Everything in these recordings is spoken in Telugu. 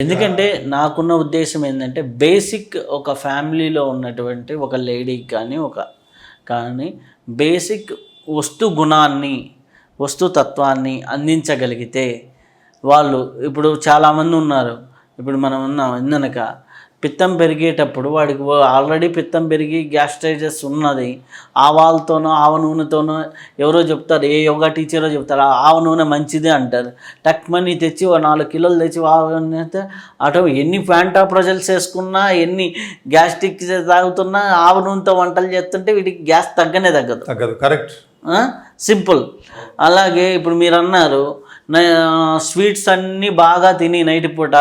ఎందుకంటే నాకున్న ఉద్దేశం ఏంటంటే బేసిక్ ఒక ఫ్యామిలీలో ఉన్నటువంటి ఒక లేడీకి కానీ ఒక కానీ బేసిక్ వస్తు గుణాన్ని వస్తు తత్వాన్ని అందించగలిగితే వాళ్ళు ఇప్పుడు చాలామంది ఉన్నారు. ఇప్పుడు మనం ఉన్నాం ఇందనక పిత్తం పెరిగేటప్పుడు వాడికి ఆల్రెడీ పిత్తం పెరిగి గ్యాస్ట్రైటిస్ ఉన్నది. ఆవాలతోనో ఆవ నూనెతోనో ఎవరో చెప్తారు ఏ యోగా టీచరో చెప్తారు "ఆ ఆవ నూనె మంచిదే అంటారు. టక్ మనీ తెచ్చి నాలుగు కిలోలు తెచ్చి ఆవ నూనె అయితే అటు ఎన్ని ఫ్యాంటా ప్రజల్స్ వేసుకున్నా ఎన్ని గ్యాస్ట్రిక్ తాగుతున్నా ఆవ నూనెతో వంటలు చేస్తుంటే వీటికి గ్యాస్ తగ్గనే తగ్గదు. తగ్గదు. కరెక్ట్? సింపుల్. అలాగే ఇప్పుడు మీరు అన్నారు స్వీట్స్ అన్నీ బాగా తిని నైట్ పూట.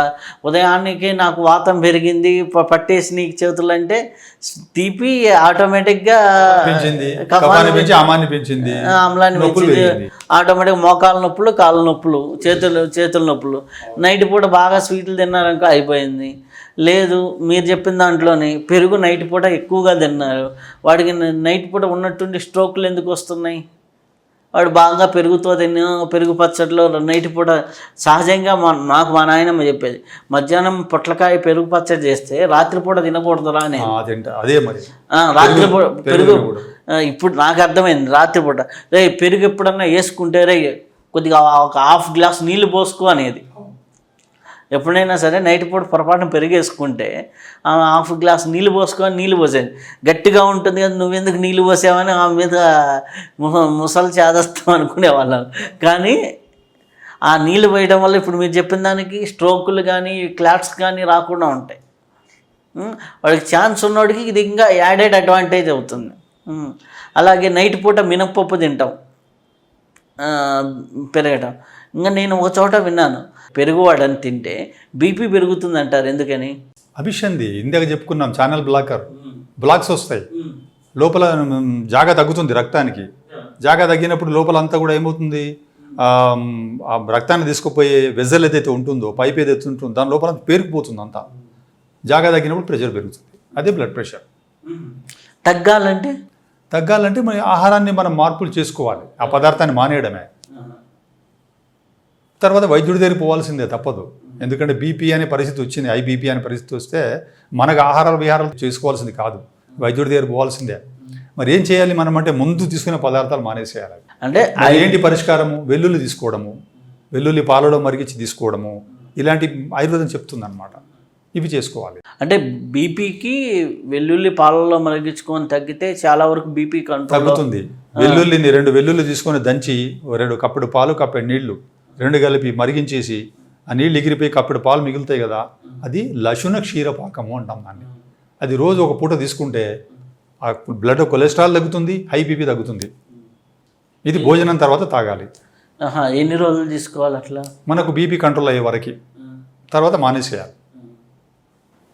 ఉదయాన్నికి నాకు వాతం పెరిగింది పట్టేసి నీకు చేతులు అంటే తీపి ఆటోమేటిక్గా అమాన్ని పెంచింది. ఆటోమేటిక్ మోకాళ్ళ నొప్పులు కాళ్ళ నొప్పులు చేతులు చేతుల నొప్పులు. నైట్ పూట బాగా స్వీట్లు తిన్నారనుకో అయిపోయింది. లేదు మీరు చెప్పిన దాంట్లోనే పెరుగు నైట్ పూట ఎక్కువగా తిన్నారు. వాడికి నైట్ పూట ఉన్నట్టుండి స్ట్రోక్లు ఎందుకు వస్తున్నాయి? వాడు బాగా పెరుగుతో తిన్న పెరుగు పచ్చడిలో నైట్ పూట సహజంగా మా నాకు మా నాయనమ్మ చెప్పేది మధ్యాహ్నం పొట్లకాయ పెరుగు పచ్చడి చేస్తే రాత్రిపూట తినకూడదురా అని. అదే మరి. రాత్రి పెరుగు ఇప్పుడు నాకు అర్థమైంది రాత్రి పూట. రే పెరుగు ఎప్పుడన్నా వేసుకుంటే రే కొద్దిగా ఒక హాఫ్ గ్లాస్ నీళ్ళు పోసుకో అనేది. ఎప్పుడైనా సరే నైట్ పూట పొరపాటున పెరిగేసుకుంటే ఆమె హాఫ్ గ్లాస్ నీళ్ళు పోసుకొని నీళ్ళు పోసేది. గట్టిగా ఉంటుంది కదా నువ్వెందుకు నీళ్ళు పోసావని ఆ మీద ముసలు చేదస్తాం అనుకునేవాళ్ళం. కానీ ఆ నీళ్ళు పోయడం వల్ల ఇప్పుడు మీరు చెప్పిన దానికి స్ట్రోకులు కానీ క్లాట్స్ కానీ రాకుండా ఉంటాయి. వాడికి ఛాన్స్ ఉన్నోడికి ఇది ఇంకా యాడెడ్ అడ్వాంటేజ్ అవుతుంది. అలాగే నైట్ పూట మినప్పప్పు తింటాం. పెరగటం. ఇంకా నేను ఒక చోట విన్నాను. పెరుగువాడని తింటే బీపీ పెరుగుతుంది అంటారు ఎందుకని అభిషంది ఇందాక చెప్పుకున్నాం ఛానల్ బ్లాకర్. బ్లాక్స్ వస్తాయి. లోపల జాగా తగ్గుతుంది రక్తానికి. జాగా తగ్గినప్పుడు లోపల అంతా కూడా ఏమవుతుంది? రక్తాన్ని తీసుకుపోయే వెజల్ ఏదైతే ఉంటుందో పైప్ ఏదైతే ఉంటుందో దాని లోపల పేరుకుపోతుంది అంతా. జాగా తగ్గినప్పుడు ప్రెషర్ పెరుగుతుంది. అదే బ్లడ్ ప్రెషర్. తగ్గాలంటే? తగ్గాలంటే మన ఆహారాన్ని మనం మార్పులు చేసుకోవాలి. ఆ పదార్థాన్ని మానేయడమే. తర్వాత వైద్యుడి దగ్గరికి పోవాల్సిందే తప్పదు. ఎందుకంటే బీపీ అనే పరిస్థితి వచ్చింది. ఐ బీపీ అనే పరిస్థితి వస్తే మనకు ఆహారాలు విహారాలు చేసుకోవాల్సింది కాదు. వైద్యుడి దగ్గర పోవాల్సిందే. మరి ఏం చేయాలి మనం అంటే ముందు తీసుకునే పదార్థాలు మానేసేయాలి. అంటే ఏంటి పరిష్కారము? వెల్లుల్లి తీసుకోవడము వెల్లుల్లి పాలలో మరిగించి తీసుకోవడము ఇలాంటి ఆయుర్వేదం చెప్తుంది ఇవి చేసుకోవాలి. అంటే బీపీకి వెల్లుల్లి పాలలో మరిగించుకొని తగ్గితే చాలా వరకు బీపీ తగ్గుతుంది. వెల్లుల్లిని రెండు వెల్లుల్లి తీసుకొని దంచి రెండు కప్పుడు పాలు కప్పుడు నీళ్ళు రెండు కలిపి మరిగించేసి ఆ నీళ్ళు ఎగిరిపోయి కప్పుడు పాలు మిగులుతాయి కదా అది లశున క్షీరపాకము అంటాం దాన్ని. అది రోజు ఒక పూట తీసుకుంటే ఆ బ్లడ్ కొలెస్ట్రాల్ తగ్గుతుంది హై బీపీ తగ్గుతుంది. ఇది భోజనం తర్వాత తాగాలి. ఎన్ని రోజులు తీసుకోవాలి అట్లా? మనకు బీపీ కంట్రోల్ అయ్యే వరకు. తర్వాత మానేసేయాలి.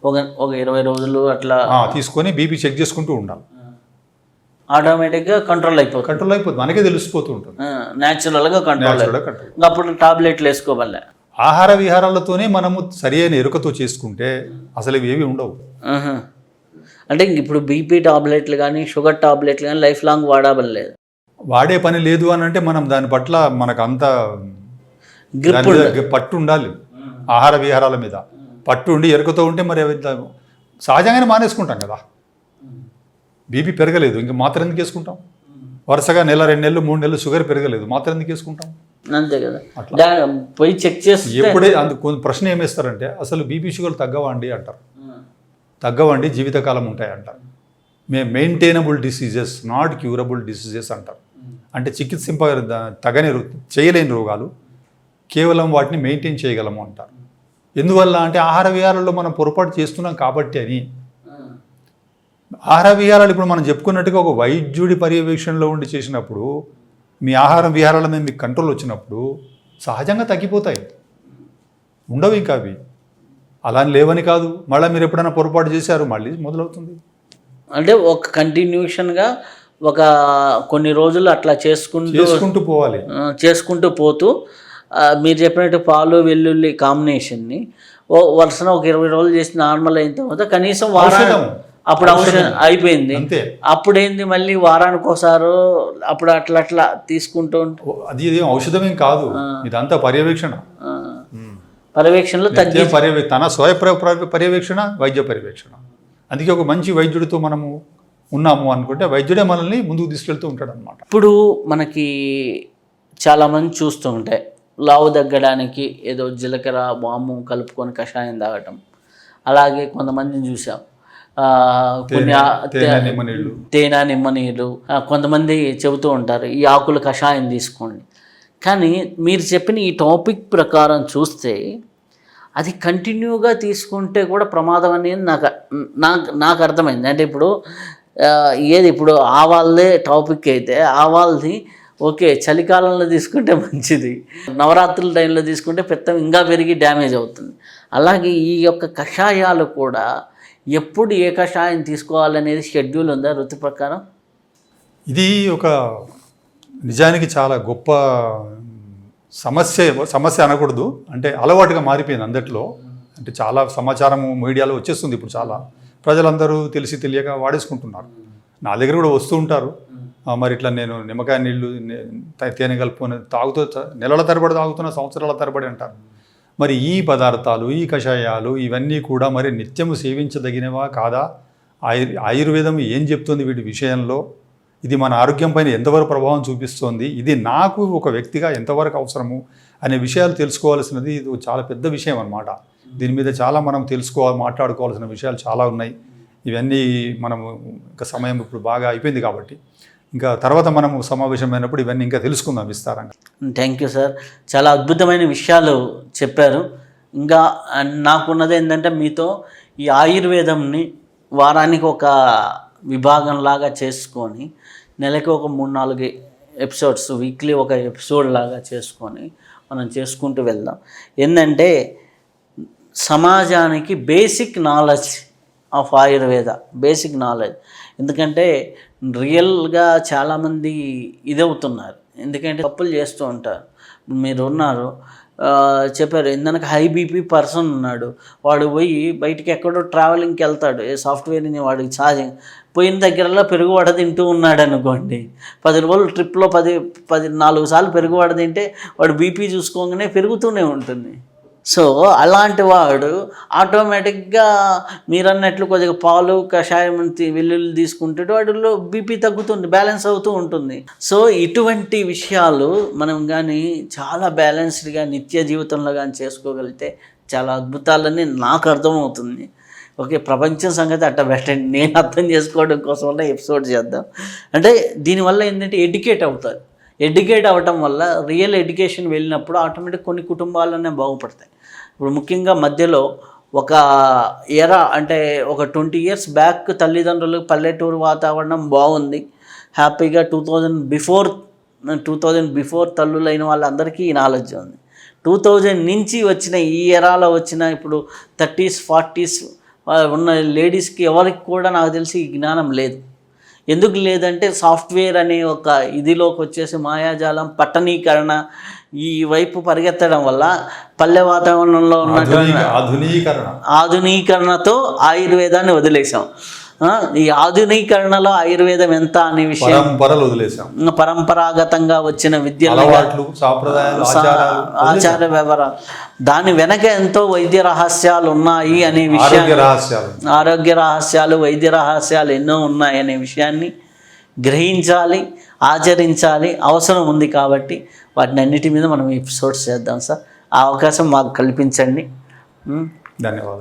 ఒక ఒక ఇరవై రోజులు అట్లా తీసుకొని బీపీ చెక్ చేసుకుంటూ ఉండాలి. ఆటోమేటిక్గా కంట్రోల్ అయిపోతుంది. కంట్రోల్ అయిపోతుంది. మనకే తెలిసిపోతూ ఉంటుంది. న్యాచురల్గా కంట్రోల్. ఇంకా అప్పుడు టాబ్లెట్లు వేసుకోవాలే. ఆహార విహారాలతోనే మనము సరి అయిన ఎరుకతో చేసుకుంటే అసలు ఇవి ఏవి ఉండవు. అంటే ఇప్పుడు బీపీ టాబ్లెట్లు కానీ షుగర్ టాబ్లెట్లు కానీ లైఫ్ లాంగ్ వాడబడి లేదు. వాడే పని లేదు అని అంటే మనం దాని పట్ల మనకు అంత పట్టు ఉండాలి. ఆహార విహారాల మీద. పట్టు ఉండి ఎరుకతో ఉంటే మరి సహజంగానే మానేసుకుంటాం కదా. బీపీ పెరగలేదు. ఇంక మాత్రం ఎందుకు వేసుకుంటాం? వరుసగా నెల రెండు నెలలు మూడు నెలలు షుగర్ పెరగలేదు. మాత్రం ఎందుకు వేసుకుంటాం? అంతే కదా. దా- పోయి చెక్ చేస్తే ఎప్పుడే అందుకు కొంత ప్రశ్న ఏమేస్తారంటే అసలు బీపీ షుగర్ తగ్గవండి అంటారు. తగ్గవండి జీవితకాలం ఉంటాయి అంటారు may maintainable diseases not curable diseases అంటారు. అంటే చికిత్సింప తగని చేయలేని రోగాలు కేవలం వాటిని మెయింటైన్ చేయగలము అంటారు. ఎందువల్ల అంటే ఆహార విహారాల్లో మనం పొరపాటు చేస్తున్నాం కాబట్టి అని ఆహార విహారాలు ఇప్పుడు మనం చెప్పుకున్నట్టుగా ఒక వైద్యుడి పర్యవేక్షణలో ఉండి చేసినప్పుడు మీ ఆహారం విహారాల మీద మీకు కంట్రోల్ వచ్చినప్పుడు సహజంగా తగ్గిపోతాయి. ఉండవు ఇంకా అవి. అలా లేవని కాదు. మళ్ళీ మీరు ఎప్పుడైనా పొరపాటు చేశారు మళ్ళీ మొదలవుతుంది. అంటే ఒక కంటిన్యూషన్గా ఒక కొన్ని రోజులు అట్లా చేసుకుంటూ చేసుకుంటూ పోవాలి. చేసుకుంటూ పోతూ మీరు చెప్పినట్టు పాలు వెల్లుల్లి కాంబినేషన్ని వరుసన ఒక ఇరవై రోజులు చేసి నార్మల్ అయిన తర్వాత కనీసం ఔషధం. అప్పుడు ఔషధం అయిపోయింది. అంతే. అప్పుడేంది మళ్ళీ వారానికి ఒకసారి అప్పుడు అట్లా అట్లా తీసుకుంటూ అది ఏం ఔషధమేం కాదు ఇదంతా పర్యవేక్షణ. పర్యవేక్షణలో తగ్గి పర్యవే తన స్వయ ప్ర- ప్ర- పర్యవేక్షణ వైద్య పర్యవేక్షణ. అందుకే ఒక మంచి వైద్యుడితో మనము ఉన్నాము అనుకుంటే వైద్యుడే మనల్ని ముందుకు తీసుకెళ్తూ ఉంటాడు అనమాట ఇప్పుడు మనకి చాలామంది చూస్తూ ఉంటాయి లావు తగ్గడానికి ఏదో జీలకర్ర వాము కలుపుకొని కషాయం తాగటం అలాగే కొంతమందిని చూసాం. కొన్ని తేనె నిమ్మ నీళ్ళు. కొంతమంది చెబుతూ ఉంటారు ఈ ఆకుల కషాయం తీసుకోండి. కానీ మీరు చెప్పిన ఈ టాపిక్ ప్రకారం చూస్తే అది కంటిన్యూగా తీసుకుంటే కూడా ప్రమాదం అనేది నాకు నాకు నాకు అర్థమైంది. అంటే ఇప్పుడు ఏది ఇప్పుడు ఆవాళ్ళదే టాపిక్ అయితే ఆవాల్ది ఓకే చలికాలంలో తీసుకుంటే మంచిది నవరాత్రుల టైంలో తీసుకుంటే పెత్తం ఇంకా పెరిగి డ్యామేజ్ అవుతుంది. అలాగే ఈ యొక్క కషాయాలు కూడా ఎప్పుడు ఏ కషాయం తీసుకోవాలనేది షెడ్యూల్ ఉందా ఋతు ప్రకారం? ఇది ఒక నిజానికి చాలా గొప్ప సమస్య సమస్య అనకూడదు. అంటే అలవాటుగా మారిపోయింది అందట్లో. అంటే చాలా సమాచారము మీడియాలో వచ్చేస్తుంది ఇప్పుడు చాలా. ప్రజలందరూ తెలిసి తెలియక వాడేసుకుంటున్నారు. నా దగ్గర కూడా వస్తూ ఉంటారు. మరి ఇట్లా నేను నిమ్మకాయ నీళ్ళు తేనె కలుపుకొని తాగుతూ నెలల తరబడి తాగుతున్న సంవత్సరాల తరబడి అంటారు. మరి ఈ పదార్థాలు ఈ కషాయాలు ఇవన్నీ కూడా మరి నిత్యము సేవించదగినవా కాదా? ఆయుర్ ఆయుర్వేదం ఏం చెప్తుంది వీటి విషయంలో? ఇది మన ఆరోగ్యం పైన ఎంతవరకు ప్రభావం చూపిస్తోంది? ఇది నాకు ఒక వ్యక్తిగా ఎంతవరకు అవసరము? అనే విషయాలు తెలుసుకోవాల్సినది ఇది చాలా పెద్ద విషయం అన్నమాట. దీని మీద చాలా మనం తెలుసుకోవాలి మాట్లాడుకోవాల్సిన విషయాలు చాలా ఉన్నాయి. ఇవన్నీ మనము ఇంకా సమయం ఇప్పుడు బాగా అయిపోయింది కాబట్టి. ఇంకా తర్వాత మనం సమావేశమైనప్పుడు ఇవన్నీ ఇంకా తెలుసుకుందాం విస్తారంగా. థ్యాంక్ యూ సార్ చాలా అద్భుతమైన విషయాలు చెప్పారు. ఇంకా నాకున్నది ఏంటంటే మీతో ఈ ఆయుర్వేదంని వారానికి ఒక విభాగంలాగా చేసుకొని నెలకి ఒక మూడు నాలుగు ఎపిసోడ్స్ వీక్లీ ఒక ఎపిసోడ్ లాగా చేసుకొని మనం చేసుకుంటూ వెళ్దాం. ఏంటంటే సమాజానికి basic knowledge of Ayurveda basic knowledge. ఎందుకంటే రియల్గా చాలామంది ఇదవుతున్నారు. ఎందుకంటే తప్పులు చేస్తూ ఉంటారు. మీరు ఉన్నారు చెప్పారు. ఇందనక హై బీపీ పర్సన్ ఉన్నాడు. వాడు పోయి బయటికి ఎక్కడో ట్రావెలింగ్కి వెళ్తాడు. ఏ సాఫ్ట్వేర్ని వాడికి ఛార్జింగ్ పోయిన దగ్గరలో పెరుగువాడ తింటూ ఉన్నాడు అనుకోండి. పది రోజులు ట్రిప్లో పది పది నాలుగు సార్లు పెరుగువాడ తింటే వాడు బీపీ చూసుకోగానే పెరుగుతూనే ఉంటుంది. సో అలాంటి వాడు ఆటోమేటిక్గా మీరు అన్నట్లు కొద్దిగా పాలు కషాయం తి- వెల్లుల్లి తీసుకుంటే వాటిలో బీపీ తగ్గుతుంది బ్యాలెన్స్ అవుతూ ఉంటుంది. సో ఇటువంటి విషయాలు మనం కానీ చాలా బ్యాలెన్స్డ్గా నిత్య జీవితంలో కానీ చేసుకోగలిగితే చాలా అద్భుతాలని నాకు అర్థమవుతుంది. ఓకే ప్రపంచం సంగతి అట్ట పెట్టండి నేను అర్థం చేసుకోవడం కోసం వల్ల ఎపిసోడ్ చేద్దాం. అంటే దీనివల్ల ఏంటంటే ఎడ్యుకేట్ అవుతారు. ఎడ్యుకేట్ అవ్వటం వల్ల రియల్ ఎడ్యుకేషన్ వెళ్ళినప్పుడు ఆటోమేటిక్ కొన్ని కుటుంబాలనే బాగుపడతాయి. ఇప్పుడు ముఖ్యంగా మధ్యలో ఒక ఎరా అంటే ఒక ట్వంటీ ఇయర్స్ బ్యాక్ తల్లిదండ్రులు పల్లెటూరు వాతావరణం బాగుంది. హ్యాపీగా two thousand before two thousand before తల్లులైన వాళ్ళందరికీ ఈ నాలెడ్జ్ ఉంది. టూ థౌజండ్ నుంచి వచ్చిన ఈ ఎరాలో వచ్చిన ఇప్పుడు థర్టీస్ ఫార్టీస్ ఉన్న లేడీస్కి ఎవరికి కూడా నాకు తెలిసి ఈ జ్ఞానం లేదు. ఎందుకు లేదంటే సాఫ్ట్వేర్ అనే ఒక ఇదిలోకి వచ్చేసి మాయాజాలం పట్టణీకరణ ఈ వైపు పరిగెత్తడం వల్ల పల్లె వాతావరణంలో ఆధునీకరణ. ఆధునీకరణతో ఆయుర్వేదాన్ని వదిలేసాం ఈ ఆధునీకరణలో ఆయుర్వేదం ఎంత అనే విషయం పరంపరాగతంగా వచ్చిన విద్యలు ఆచార వివరాలు దాని వెనక ఎంతో వైద్య రహస్యాలు ఉన్నాయి అనే విషయం ఆరోగ్య రహస్యాలు వైద్య రహస్యాలు ఎన్నో ఉన్నాయనే విషయాన్ని గ్రహించాలి ఆచరించాలి. అవసరం ఉంది కాబట్టి వాటిని అన్నిటి మీద మనం ఎపిసోడ్స్ చేద్దాం సార్. ఆ అవకాశం మాకు కల్పించండి. ధన్యవాదాలు.